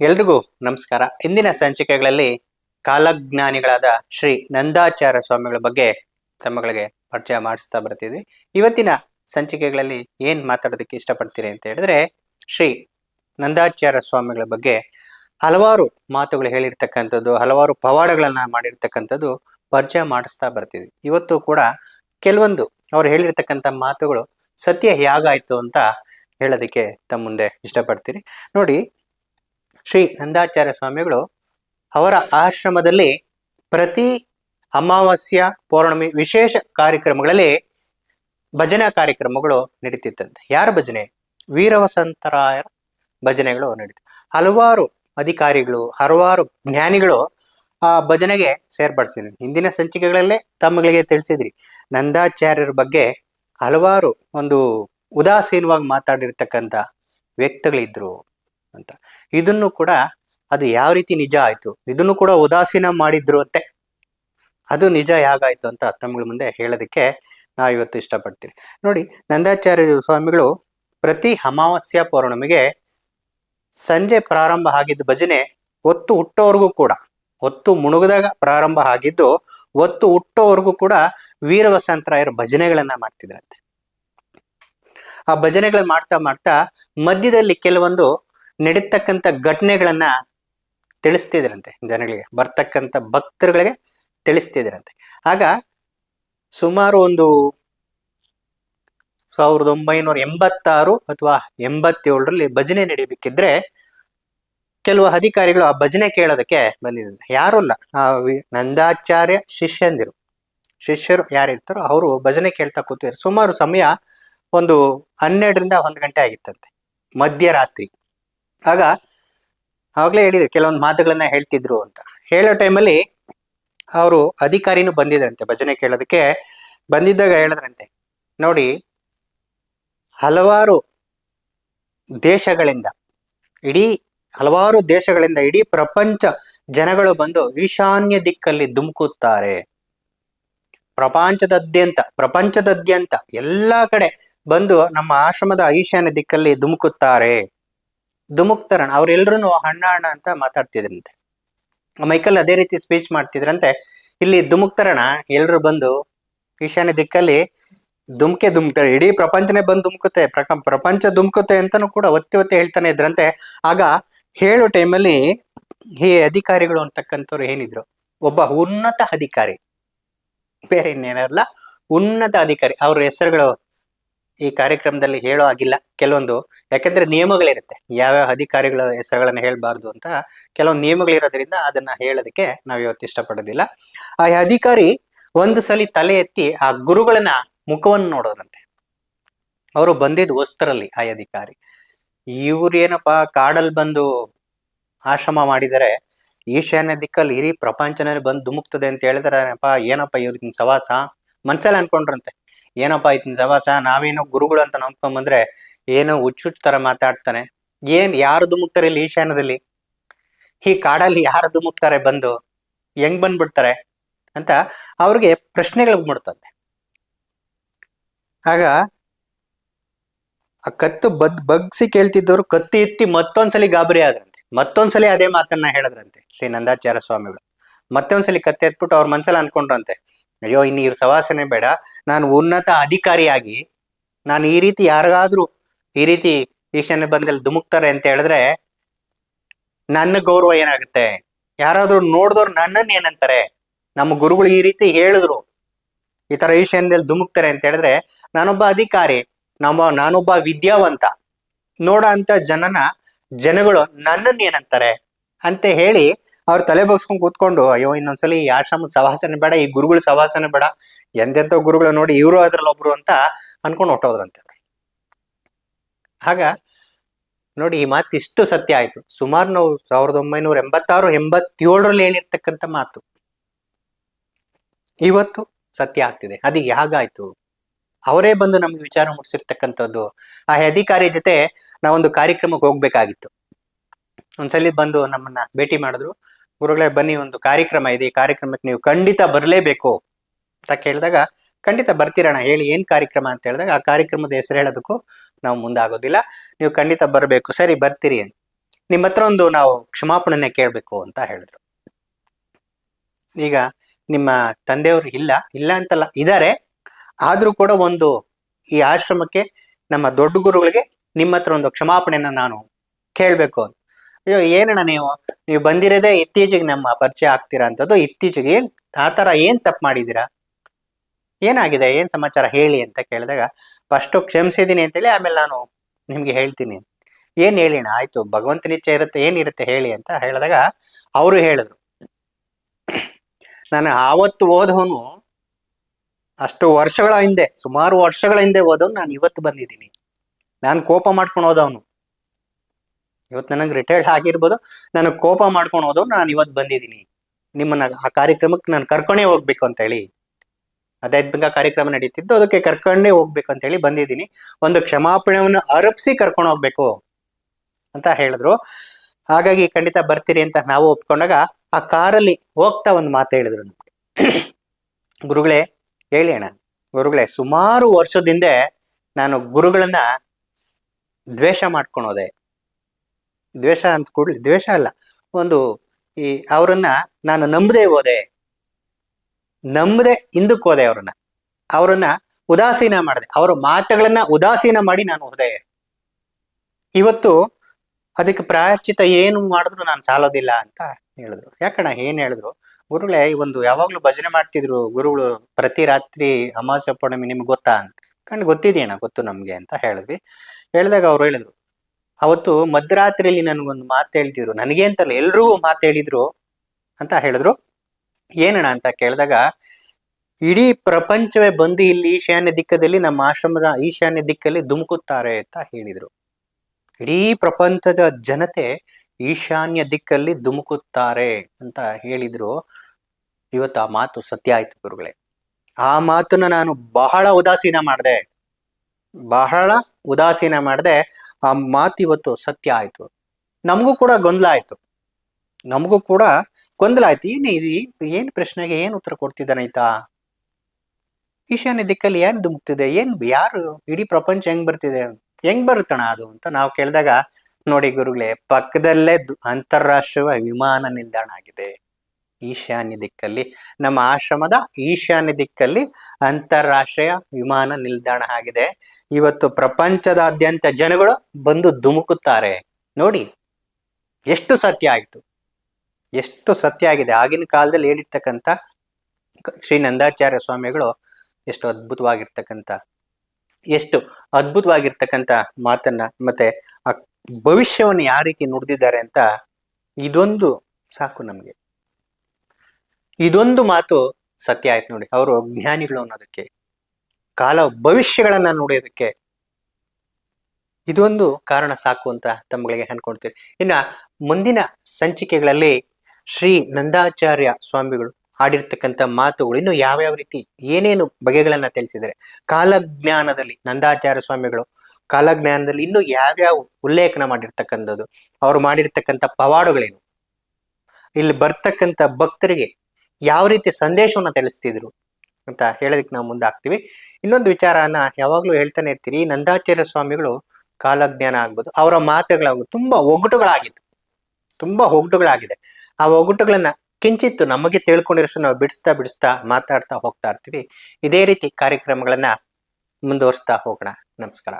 ಎಲ್ರಿಗೂ ನಮಸ್ಕಾರ. ಇಂದಿನ ಸಂಚಿಕೆಗಳಲ್ಲಿ ಕಾಲಜ್ಞಾನಿಗಳಾದ ಶ್ರೀ ನಂದಾಚಾರ್ಯ ಸ್ವಾಮಿಗಳ ಬಗ್ಗೆ ತಮ್ಮಗಳಿಗೆ ಪರಿಚಯ ಮಾಡಿಸ್ತಾ ಬರ್ತಿದ್ವಿ. ಇವತ್ತಿನ ಸಂಚಿಕೆಗಳಲ್ಲಿ ಏನ್ ಮಾತಾಡೋದಕ್ಕೆ ಇಷ್ಟಪಡ್ತೀರಿ ಅಂತ ಹೇಳಿದ್ರೆ, ಶ್ರೀ ನಂದಾಚಾರ್ಯ ಸ್ವಾಮಿಗಳ ಬಗ್ಗೆ ಹಲವಾರು ಮಾತುಗಳು ಹೇಳಿರ್ತಕ್ಕಂಥದ್ದು, ಹಲವಾರು ಪವಾಡಗಳನ್ನ ಮಾಡಿರ್ತಕ್ಕಂಥದ್ದು ಪರಿಚಯ ಮಾಡಿಸ್ತಾ ಬರ್ತಿದ್ವಿ. ಇವತ್ತು ಕೂಡ ಕೆಲವೊಂದು ಅವ್ರು ಹೇಳಿರ್ತಕ್ಕಂಥ ಮಾತುಗಳು ಸತ್ಯ ಹೇಗಾಯ್ತು ಅಂತ ಹೇಳೋದಕ್ಕೆ ತಮ್ಮ ಮುಂದೆ ಇಷ್ಟಪಡ್ತೀರಿ. ನೋಡಿ ಶ್ರೀ ನಂದಾಚಾರ್ಯ ಸ್ವಾಮಿಗಳು ಅವರ ಆಶ್ರಮದಲ್ಲಿ ಪ್ರತಿ ಅಮಾವಾಸ್ಯ ಪೌರ್ಣಮಿ ವಿಶೇಷ ಕಾರ್ಯಕ್ರಮಗಳಲ್ಲಿ ಭಜನಾ ಕಾರ್ಯಕ್ರಮಗಳು ನಡೀತಿತ್ತಂತೆ. ಯಾರ ಭಜನೆ? ವೀರವಸಂತರಾಯರ ಭಜನೆಗಳು ನಡೀತು ಹಲವಾರು ಅಧಿಕಾರಿಗಳು, ಹಲವಾರು ಜ್ಞಾನಿಗಳು ಆ ಭಜನೆಗೆ ಸೇರ್ಪಡಿಸಿದ್ರು. ಹಿಂದಿನ ಸಂಚಿಕೆಗಳಲ್ಲೇ ತಮ್ಮಗಳಿಗೆ ತಿಳಿಸಿದ್ರಿ. ನಂದಾಚಾರ್ಯರ ಬಗ್ಗೆ ಹಲವಾರು ಒಂದು ಉದಾಸೀನವಾಗಿ ಮಾತಾಡಿರ್ತಕ್ಕಂಥ ವ್ಯಕ್ತಿಗಳಿದ್ರು. ಅಂತ. ಇದನ್ನು ಕೂಡ ಅದು ಯಾವ ರೀತಿ ನಿಜ ಆಯ್ತು? ಇದನ್ನು ಕೂಡ ಉದಾಸೀನ ಮಾಡಿದ್ರು ಅಂತೆ. ಅದು ನಿಜ ಹೇಗಾಯ್ತು ಅಂತ ತಮ್ಮಗಳ ಮುಂದೆ ಹೇಳೋದಕ್ಕೆ ನಾವು ಇವತ್ತು ಇಷ್ಟಪಡ್ತೀನಿ ನೋಡಿ, ನಂದಾಚಾರ್ಯ ಸ್ವಾಮಿಗಳು ಪ್ರತಿ ಅಮಾವಾಸ್ಯ ಪೌರ್ಣಮಿಗೆ ಸಂಜೆ ಪ್ರಾರಂಭ ಆಗಿದ್ದ ಭಜನೆ ಒತ್ತು ಹುಟ್ಟೋವರೆಗೂ ಕೂಡ, ಹೊತ್ತು ಮುಣುಗದಾಗ ಪ್ರಾರಂಭ ಆಗಿದ್ದು ಒತ್ತು ಹುಟ್ಟೋವರೆಗೂ ಕೂಡ ವೀರವಸಂತರಾಯರ ಭಜನೆಗಳನ್ನ ಮಾಡ್ತಿದ್ರಂತೆ. ಆ ಭಜನೆಗಳು ಮಾಡ್ತಾ ಮಾಡ್ತಾ ಮಧ್ಯದಲ್ಲಿ ಕೆಲವೊಂದು ನಡೀತಕ್ಕಂಥ ಘಟನೆಗಳನ್ನ ತಿಳಿಸ್ತಿದ್ರಂತೆ ಜನಗಳಿಗೆ, ಬರ್ತಕ್ಕಂಥ ಭಕ್ತರುಗಳಿಗೆ ತಿಳಿಸ್ತಿದ್ರಂತೆ. ಆಗ ಸುಮಾರು ಒಂದು ಸಾವಿರದ ಒಂಬೈನೂರ ಎಂಬತ್ತಾರು ಅಥವಾ ಎಂಬತ್ತೇಳರಲ್ಲಿ ಭಜನೆ ನಡೀಬೇಕಿದ್ರೆ ಕೆಲವು ಅಧಿಕಾರಿಗಳು ಆ ಭಜನೆ ಕೇಳೋದಕ್ಕೆ ಬಂದಿದ್ದಂತೆ ಯಾರು ಇಲ್ಲ. ಆ ನಂದಾಚಾರ್ಯ ಶಿಷ್ಯಂದಿರು. ಶಿಷ್ಯರು ಯಾರಿರ್ತಾರೋ ಅವರು ಭಜನೆ ಕೇಳ್ತಾ ಕೂತಿದ್ರು ಸುಮಾರು ಸಮಯ ಒಂದು ಹನ್ನೆರಡರಿಂದ ಒಂದು ಗಂಟೆ ಆಗಿತ್ತಂತೆ. ಮಧ್ಯರಾತ್ರಿ. ಆಗ ಆವಾಗಲೇ ಹೇಳಿದ್ರು, ಕೆಲವೊಂದು ಮಾತುಗಳನ್ನ ಹೇಳ್ತಿದ್ರು ಅಂತ. ಹೇಳೋ ಟೈಮಲ್ಲಿ ಅವರು ಅಧಿಕಾರಿನೂ ಬಂದಿದ್ರಂತೆ, ಭಜನೆ ಕೇಳೋದಕ್ಕೆ. ಬಂದಿದ್ದಾಗ ಹೇಳಿದ್ರಂತೆ, ನೋಡಿ, ಹಲವಾರು ದೇಶಗಳಿಂದ, ಇಡೀ ಹಲವಾರು ದೇಶಗಳಿಂದ, ಇಡೀ ಪ್ರಪಂಚ ಜನಗಳು ಬಂದು ಈಶಾನ್ಯ ದಿಕ್ಕಲ್ಲಿ ಧುಮುಕುತ್ತಾರೆ. ಪ್ರಪಂಚದಾದ್ಯಂತ ಪ್ರಪಂಚದಾದ್ಯಂತ ಎಲ್ಲಾ ಕಡೆ ಬಂದು ನಮ್ಮ ಆಶ್ರಮದ ಈಶಾನ್ಯ ದಿಕ್ಕಲ್ಲಿ ಧುಮುಕುತ್ತಾರೆ. ಧುಮುಕ್ತಾರಣ ಅವ್ರೆಲ್ರೂ ಅಣ್ಣ ಅಣ್ಣ ಅಂತ ಮಾತಾಡ್ತಿದ್ರಂತೆ. ಮೈಕಲ್ ಅದೇ ರೀತಿ ಸ್ಪೀಚ್ ಮಾಡ್ತಿದ್ರಂತೆ. ಇಲ್ಲಿ ದುಮುಕ್ತರಣ ಎಲ್ರು ಬಂದು ಈಶಾನ್ಯ ದಿಕ್ಕಲ್ಲಿ ದುಮ್ಕೆ ಧುಮ್ಕ್ತಾರೆ ಇಡೀ ಪ್ರಪಂಚನೇ ಬಂದು ಧುಮ್ಕುತ್ತೆ, ಪ್ರಕ, ಪ್ರಪಂಚ ಧುಮ್ಕುತ್ತೆ ಅಂತಾನು ಕೂಡ ಒತ್ತಿ ಒತ್ತಿ ಹೇಳ್ತಾನೆ ಇದ್ರಂತೆ. ಆಗ ಹೇಳೋ ಟೈಮಲ್ಲಿ ಈ ಅಧಿಕಾರಿಗಳು ಅಂತಕ್ಕಂಥವ್ರು ಏನಿದ್ರು, ಒಬ್ಬ ಉನ್ನತ ಅಧಿಕಾರಿ, ಬೇರೆ ಇನ್ನೇನಲ್ಲ ಉನ್ನತ ಅಧಿಕಾರಿ, ಅವ್ರ ಹೆಸರುಗಳು ಈ ಕಾರ್ಯಕ್ರಮದಲ್ಲಿ ಹೇಳೋ ಆಗಿಲ್ಲ ಕೆಲವೊಂದು, ಯಾಕೆಂದ್ರೆ ನಿಯಮಗಳಿರುತ್ತೆ. ಯಾವ್ಯಾವ ಅಧಿಕಾರಿಗಳ ಹೆಸರುಗಳನ್ನ ಹೇಳ್ಬಾರ್ದು ಅಂತ ಕೆಲವೊಂದು ನಿಯಮಗಳಿರೋದ್ರಿಂದ ಅದನ್ನ ಹೇಳೋದಕ್ಕೆ ನಾವು ಇವತ್ತು ಇಷ್ಟಪಡೋದಿಲ್ಲ. ಆ ಅಧಿಕಾರಿ ಒಂದು ಸಲಿ ತಲೆ ಎತ್ತಿ ಆ ಗುರುಗಳನ್ನ ಮುಖವನ್ನು ನೋಡೋದಂತೆ. ಅವರು ಬಂದಿದ್ದು ವಸ್ತ್ರಲ್ಲಿ ಆ ಅಧಿಕಾರಿ. ಇವ್ರೇನಪ್ಪ ಏನಪ್ಪಾ ಕಾಡಲ್ಲಿ ಬಂದು ಆಶ್ರಮ ಮಾಡಿದರೆ, ಈಶಾನ್ಯ ದಿಕ್ಕಲ್ಲಿ ಇರಿ ಪ್ರಪಂಚನಲ್ಲಿ ಬಂದು ಧುಮುಕ್ತದೆ ಅಂತ ಹೇಳಿದ್ರೆ, ಏನಪ್ಪ ಇವ್ರಿಗಿನ್ ಸವಾಸ? ಮನ್ಸಲ್ಲಿ ಅನ್ಕೊಂಡ್ರಂತೆ. ಏನಪ್ಪ ಇತ್ತಿನ ಸವಾಸ ನಾವೇನೋ ಗುರುಗಳು ಅಂತ ನಂಬ್ಕೊಂಡ್ ಬಂದ್ರೆ ಏನೋ ಹುಚ್ಚುಚ್ಚು ತರ ಮಾತಾಡ್ತಾನೆ. ಏನ್ ಯಾರು ಧುಮುಕ್ತಾರೆ ಇಲ್ಲಿ ಈಶಾನ್ಯದಲ್ಲಿ ಈ ಕಾಡಲ್ಲಿ ಯಾರು ಧುಮುಕ್ತಾರೆ ಬಂದು? ಹೆಂಗ್ ಬಂದ್ಬಿಡ್ತಾರೆ? ಅಂತ ಅವ್ರಿಗೆ ಪ್ರಶ್ನೆಗಳು ಬಿಡ್ತಂತೆ ಆಗ ಆ ಕತ್ತು ಬದ್ ಬಗ್ಸಿ ಕೇಳ್ತಿದ್ದವ್ರು ಕತ್ತಿ ಎತ್ತಿ ಮತ್ತೊಂದ್ಸಲಿ ಗಾಬರಿ ಆದ್ರಂತೆ. ಮತ್ತೊಂದ್ಸಲಿ ಅದೇ ಮಾತನ್ನ ಹೇಳದ್ರಂತೆ ಶ್ರೀ ನಂದಾಚಾರ್ಯ ಸ್ವಾಮಿಗಳು. ಮತ್ತೊಂದ್ಸಲಿ ಕತ್ತಿ ಎತ್ಬಿಟ್ಟು ಅವ್ರ ಮನ್ಸಲ್ಲಿ ಅನ್ಕೊಂಡ್ರಂತೆ. ಅಯ್ಯೋ, ಇನ್ನು ಇವ್ರ ಸವಾಸನೆ ಬೇಡ. ನಾನು ಉನ್ನತ ಅಧಿಕಾರಿಯಾಗಿ, ನಾನು ಈ ರೀತಿ ಯಾರಿಗಾದ್ರೂ ಈ ರೀತಿ ಈಶಾನ್ಯ ಬಂದಲ್ಲಿ ಧುಮುಕ್ತಾರೆ ಅಂತ ಹೇಳಿದ್ರೆ ನನ್ನ ಗೌರವ ಏನಾಗುತ್ತೆ? ಯಾರಾದ್ರೂ ನೋಡಿದವ್ರು ನನ್ನನ್ನ ಏನಂತಾರೆ? ನಮ್ಮ ಗುರುಗಳು ಈ ರೀತಿ ಹೇಳಿದ್ರು. ಈ ತರ ಈಶಾನ್ಯದಲ್ಲಿ ಧುಮುಕ್ತಾರೆ ಅಂತ ಹೇಳಿದ್ರೆ ನಾನೊಬ್ಬ ಅಧಿಕಾರಿ, ನಮ್ಮ ನಾನೊಬ್ಬ ವಿದ್ಯಾವಂತ. ನೋಡ ಅಂತ ಜನನ, ಜನಗಳು ನನ್ನನ್ನ ಏನಂತಾರೆ? ಅಂತ ಹೇಳಿ ಅವ್ರ ತಲೆ ಬಗ್ಸ್ಕೊಂಡ್ ಕೂತ್ಕೊಂಡು, ಅಯ್ಯೋ, ಇನ್ನೊಂದ್ಸಲಿ ಈ ಆಶ್ರಮದ ಸವಾಸನೆ ಬೇಡ, ಈ ಗುರುಗಳು ಸವಾಸನೆ ಬೇಡ, ಎಂತೆಂತ ಗುರುಗಳು ನೋಡಿ ಇವರು ಅದ್ರಲ್ಲಿ ಒಬ್ರು ಅಂತ ಅನ್ಕೊಂಡು ಹೊಟ್ಟೋದ್ರಂತೆ ಆಗ ನೋಡಿ ಈ ಮಾತು ಇಷ್ಟು ಸತ್ಯ ಆಯ್ತು. ಸುಮಾರು ನಾವು ಸಾವಿರದ ಒಂಬೈನೂರ ಎಂಬತ್ತಾರು, ಎಂಬತ್ತೇಳರಲ್ಲಿ ಹೇಳಿರ್ತಕ್ಕಂಥ ಮಾತು. ಇವತ್ತು ಸತ್ಯ ಆಗ್ತಿದೆ. ಅದು ಹೇಗಾಯ್ತು? ಅವರೇ ಬಂದು ನಮ್ಗೆ ವಿಚಾರ ಮುಟ್ಸಿರ್ತಕ್ಕಂಥದ್ದು. ಆ ಅಧಿಕಾರಿ ಜೊತೆ ನಾವೊಂದು ಕಾರ್ಯಕ್ರಮಕ್ಕೆ ಹೋಗ್ಬೇಕಾಗಿತ್ತು. ಒಂದ್ಸಲಿ ಬಂದು ನಮ್ಮನ್ನ ಭೇಟಿ ಮಾಡಿದ್ರು. ಗುರುಗಳೇ, ಬನ್ನಿ, ಒಂದು ಕಾರ್ಯಕ್ರಮ ಇದೆ. ಈ ಕಾರ್ಯಕ್ರಮಕ್ಕೆ ನೀವು ಖಂಡಿತ ಬರಲೇಬೇಕು ಅಂತ ಕೇಳಿದಾಗ, ಖಂಡಿತ ಬರ್ತೀರಣ ಹೇಳಿ ಏನ್ ಕಾರ್ಯಕ್ರಮ ಅಂತ ಹೇಳಿದಾಗ, ಆ ಕಾರ್ಯಕ್ರಮದ ಹೆಸರು ಹೇಳೋದಕ್ಕೂ ನಾವು ಮುಂದಾಗೋದಿಲ್ಲ. ನೀವು ಖಂಡಿತ ಬರಬೇಕು. ಸರಿ, ಬರ್ತೀರಿ ಅಂತ. ನಿಮ್ಮ ಹತ್ರ ಒಂದು ನಾವು ಕ್ಷಮಾಪಣೆ ಕೇಳಬೇಕು ಅಂತ ಹೇಳಿದ್ರು. ಈಗ ನಿಮ್ಮ ತಂದೆಯವರು ಇಲ್ಲ ಇಲ್ಲ ಅಂತಲ್ಲ ಇದ್ದಾರೆ ಆದ್ರೂ ಕೂಡ ಒಂದು ಈ ಆಶ್ರಮಕ್ಕೆ ನಮ್ಮ ದೊಡ್ಡ ಗುರುಗಳಿಗೆ ನಿಮ್ಮ ಹತ್ರ ಒಂದು ಕ್ಷಮಾಪಣೆಯನ್ನ ನಾನು ಕೇಳಬೇಕು ಅಂತ. ಅಯ್ಯೋ, ಏನಣ್ಣ ನೀವು? ನೀವು ಬಂದಿರೋದೇ ಇತ್ತೀಚೆಗೆ ನಮ್ಮ ಪರಿಚಯ ಆಗ್ತೀರಾ ಅಂತದ್ದು ಇತ್ತೀಚೆಗೆ ಏನ್ ಆ ಏನ್ ತಪ್ಪು ಮಾಡಿದ್ದೀರಾ? ಏನಾಗಿದೆ? ಏನ್ ಸಮಾಚಾರ ಹೇಳಿ ಅಂತ ಕೇಳಿದಾಗ, ಫಸ್ಟ್ ಕ್ಷಮಿಸಿದೀನಿ ಅಂತೇಳಿ ಆಮೇಲೆ ನಾನು ನಿಮ್ಗೆ ಹೇಳ್ತೀನಿ. ಏನ್ ಹೇಳಿಣ ಆಯ್ತು ಭಗವಂತನ ಇಚ್ಛೆ ಇರುತ್ತೆ ಏನಿರುತ್ತೆ ಹೇಳಿ ಅಂತ ಹೇಳಿದಾಗ ಅವರು ಹೇಳಿದ್ರು. ನಾನು ಆವತ್ತು ಓದವನು ಅಷ್ಟು ವರ್ಷಗಳ ಹಿಂದೆ, ಸುಮಾರು ವರ್ಷಗಳ ಹಿಂದೆ ಓದವನು ನಾನು ಇವತ್ತು ಬಂದಿದ್ದೀನಿ. ನಾನು ಕೋಪ ಮಾಡ್ಕೊಂಡು ಹೋದವನು. ಇವತ್ತು ನನಗೆ ರಿಟೈರ್ಡ್ ಆಗಿರ್ಬೋದು, ನನಗೆ ಕೋಪ ಮಾಡ್ಕೊಂಡು ಹೋದವ್ ನಾನು ಇವತ್ತು ಬಂದಿದ್ದೀನಿ. ನಿಮ್ಮನ್ನ ಆ ಕಾರ್ಯಕ್ರಮಕ್ಕೆ ನಾನು ಕರ್ಕೊಂಡೇ ಹೋಗ್ಬೇಕು ಅಂತ ಹೇಳಿ. ಅದಾದ್ಮೇಲೆ ಕಾರ್ಯಕ್ರಮ ನಡೀತಿದ್ದು ಅದಕ್ಕೆ ಕರ್ಕೊಂಡೇ ಹೋಗ್ಬೇಕು ಅಂತ ಹೇಳಿ ಬಂದಿದ್ದೀನಿ. ಒಂದು ಕ್ಷಮಾಪಣೆಯನ್ನು ಅರಪಿಸಿ ಕರ್ಕೊಂಡು ಹೋಗ್ಬೇಕು ಅಂತ ಹೇಳಿದ್ರು. ಹಾಗಾಗಿ ಖಂಡಿತ ಬರ್ತೀರಿ ಅಂತ ನಾವು ಒಪ್ಕೊಂಡಾಗ ಆ ಕಾರಲ್ಲಿ ಹೋಗ್ತಾ ಒಂದು ಮಾತು ಹೇಳಿದ್ರು ನಮ್ಗೆ. ಗುರುಗಳೇ, ಹೇಳಿ ಅಣ್ಣ. ಗುರುಗಳೇ, ಸುಮಾರು ವರ್ಷದಿಂದ ನಾನು ಗುರುಗಳನ್ನ ದ್ವೇಷ ಮಾಡ್ಕೊಳೋದೆ ದ್ವೇಷ ಅಂತ ಕೂಡ್ಲಿ, ದ್ವೇಷ ಅಲ್ಲ. ಒಂದು ಈ ಅವರನ್ನ ನಾನು ನಂಬದೆ ಹೋದೆ. ನಂಬದೆ ಹಿಂದಕ್ಕೆ ಹೋದೆ ಅವ್ರನ್ನ. ಅವರನ್ನ ಉದಾಸೀನ ಮಾಡಿದೆ. ಅವರ ಮಾತುಗಳನ್ನ ಉದಾಸೀನ ಮಾಡಿ ನಾನು ಹೋದೆ. ಇವತ್ತು ಅದಕ್ಕೆ ಪ್ರಾಯಶ್ಚಿತ ಏನು ಮಾಡಿದ್ರು ನಾನು ಸಾಲೋದಿಲ್ಲ ಅಂತ ಹೇಳಿದ್ರು. ಯಾಕಣ್ಣ ಏನ್ ಹೇಳಿದ್ರು? ಗುರುಗಳೇ ಒಂದು ಯಾವಾಗ್ಲೂ ಭಜನೆ ಮಾಡ್ತಿದ್ರು ಗುರುಗಳು ಪ್ರತಿ ರಾತ್ರಿ ಅಮಾವಾಸ್ಯ ಪೌರ್ಣಮಿ ನಿಮ್ಗೆ ಗೊತ್ತಾ ಅಂತ. ಕಂಡು ಗೊತ್ತಿದೆಯಣ್ಣ, ಗೊತ್ತು ನಮ್ಗೆ ಅಂತ ಹೇಳಿದ್ವಿ. ಹೇಳಿದಾಗ ಅವ್ರು ಹೇಳಿದ್ರು ಅವತ್ತು ಮಧ್ಯರಾತ್ರಿಯಲ್ಲಿ ನನಗೊಂದು ಮಾತು ಹೇಳ್ತಿದ್ರು. ನನಗೆ ಅಂತಲ್ಲ, ಎಲ್ರಿಗೂ ಮಾತು ಹೇಳಿದ್ರು ಅಂತ ಹೇಳಿದ್ರು. ಏನಣ್ಣ ಅಂತ ಕೇಳಿದಾಗ, ಇಡೀ ಪ್ರಪಂಚವೇ ಬಂದು ಇಲ್ಲಿ ಈಶಾನ್ಯ ದಿಕ್ಕದಲ್ಲಿ ನಮ್ಮ ಆಶ್ರಮದ ಈಶಾನ್ಯ ದಿಕ್ಕಲ್ಲಿ ಧುಮುಕುತ್ತಾರೆ ಅಂತ ಹೇಳಿದ್ರು. ಇಡೀ ಪ್ರಪಂಚದ ಜನತೆ ಈಶಾನ್ಯ ದಿಕ್ಕಲ್ಲಿ ಧುಮುಕುತ್ತಾರೆ ಅಂತ ಹೇಳಿದ್ರು. ಇವತ್ತು ಆ ಮಾತು ಸತ್ಯ ಆಯ್ತು ಗುರುಗಳೇ. ಆ ಮಾತನ್ನ ನಾನು ಬಹಳ ಉದಾಸೀನ ಮಾಡಿದೆ. ಬಹಳ ಉದಾಸೀನ ಮಾಡಿದೆ, ಆ ಮಾತು ಇವತ್ತು ಸತ್ಯ ಆಯ್ತು. ನಮಗೂ ಕೂಡ ಗೊಂದಲ ಆಯ್ತು. ನಮಗೂ ಕೂಡ ಗೊಂದಲ ಆಯ್ತು. ಏನು ಇದು ಏನ್ ಪ್ರಶ್ನೆಗೆ ಏನ್ ಉತ್ತರ ಕೊಡ್ತಿದ್ದಾನೆ ಆಯ್ತಾ ಈಶಾನ್ಯ ದಿಕ್ಕಲ್ಲಿ ಏನ್ ಧುಮುಕ್ತಿದೆ ಏನ್ ಯಾರು ಇಡೀ ಪ್ರಪಂಚ ಹೆಂಗ್ ಬರ್ತಿದೆ? ಹೆಂಗ್ ಬರುತ್ತಣ ಅದು ಅಂತ ನಾವು ಕೇಳಿದಾಗ, ನೋಡಿ ಗುರುಗಳೇ, ಪಕ್ಕದಲ್ಲೇ ಅಂತಾರಾಷ್ಟ್ರೀಯ ವಿಮಾನ ನಿಲ್ದಾಣ ಆಗಿದೆ. ಈಶಾನ್ಯ ದಿಕ್ಕಲ್ಲಿ, ನಮ್ಮ ಆಶ್ರಮದ ಈಶಾನ್ಯ ದಿಕ್ಕಲ್ಲಿ ಅಂತಾರಾಷ್ಟ್ರೀಯ ವಿಮಾನ ನಿಲ್ದಾಣ ಆಗಿದೆ. ಇವತ್ತು ಪ್ರಪಂಚದಾದ್ಯಂತ ಜನಗಳು ಬಂದು ಧುಮುಕುತ್ತಾರೆ. ನೋಡಿ, ಎಷ್ಟು ಸತ್ಯ ಆಯಿತು. ಎಷ್ಟು ಸತ್ಯ ಆಗಿದೆ. ಆಗಿನ ಕಾಲದಲ್ಲಿ ಹೇಳಿರ್ತಕ್ಕಂಥ ಶ್ರೀ ನಂದಾಚಾರ್ಯ ಸ್ವಾಮಿಗಳು ಎಷ್ಟು ಅದ್ಭುತವಾಗಿರ್ತಕ್ಕಂಥ ಎಷ್ಟು ಅದ್ಭುತವಾಗಿರ್ತಕ್ಕಂಥ ಮಾತನ್ನ ಮತ್ತೆ ಆ ಭವಿಷ್ಯವನ್ನು ಯಾವ ರೀತಿ ನುಡಿದಿದ್ದಾರೆ ಅಂತ ಇದೊಂದು ಸಾಕು ನಮಗೆ. ಇದೊಂದು ಮಾತು ಸತ್ಯ ಆಯ್ತು ನೋಡಿ. ಅವರು ಜ್ಞಾನಿಗಳು ಅನ್ನೋದಕ್ಕೆ, ಕಾಲ ಭವಿಷ್ಯಗಳನ್ನ ನೋಡೋದಕ್ಕೆ ಇದೊಂದು ಕಾರಣ ಸಾಕು ಅಂತ ತಮ್ಮಗಳಿಗೆ ಅನ್ಕೊಳ್ತೀರಿ ಇನ್ನ ಮುಂದಿನ ಸಂಚಿಕೆಗಳಲ್ಲಿ ಶ್ರೀ ನಂದಾಚಾರ್ಯ ಸ್ವಾಮಿಗಳು ಆಡಿರ್ತಕ್ಕಂಥ ಮಾತುಗಳು ಇನ್ನು ಯಾವ್ಯಾವ ರೀತಿ, ಏನೇನು ಬಗೆಗಳನ್ನ ತಿಳಿಸಿದರೆ ಕಾಲಜ್ಞಾನದಲ್ಲಿ ನಂದಾಚಾರ್ಯ ಸ್ವಾಮಿಗಳು, ಕಾಲಜ್ಞಾನದಲ್ಲಿ ಇನ್ನು ಯಾವ್ಯಾವ ಉಲ್ಲೇಖನ ಮಾಡಿರ್ತಕ್ಕಂಥದ್ದು, ಅವ್ರು ಮಾಡಿರ್ತಕ್ಕಂಥ ಪವಾಡುಗಳೇನು, ಇಲ್ಲಿ ಬರ್ತಕ್ಕಂಥ ಭಕ್ತರಿಗೆ ಯಾವ ರೀತಿ ಸಂದೇಶವನ್ನು ತಿಳಿಸ್ತಿದ್ರು ಅಂತ ಹೇಳೋದಕ್ಕೆ ನಾವು ಮುಂದೆ ಆಗ್ತೀವಿ ಇನ್ನೊಂದು ವಿಚಾರನ ಯಾವಾಗಲೂ ಹೇಳ್ತಾನೆ ಇರ್ತೀರಿ, ನಂದಾಚಾರ್ಯ ಸ್ವಾಮಿಗಳು ಕಾಲಜ್ಞಾನ ಆಗ್ಬೋದು. ಅವರ ಮಾತುಗಳಾಗ್ಬೋದು ತುಂಬಾ ಒಗಟುಗಳಾಗಿತ್ತು. ತುಂಬಾ ಒಗಟುಗಳಾಗಿದೆ. ಆ ಒಗಟುಗಳನ್ನ ಕಿಂಚಿತ್ತು ನಮಗೆ ತಿಳ್ಕೊಂಡಿರೋಷ್ಟು ನಾವು ಬಿಡಿಸ್ತಾ ಬಿಡಿಸ್ತಾ ಮಾತಾಡ್ತಾ ಹೋಗ್ತಾ ಇರ್ತೀವಿ. ಇದೇ ರೀತಿ ಕಾರ್ಯಕ್ರಮಗಳನ್ನ ಮುಂದುವರಿಸ್ತಾ ಹೋಗೋಣ. ನಮಸ್ಕಾರ.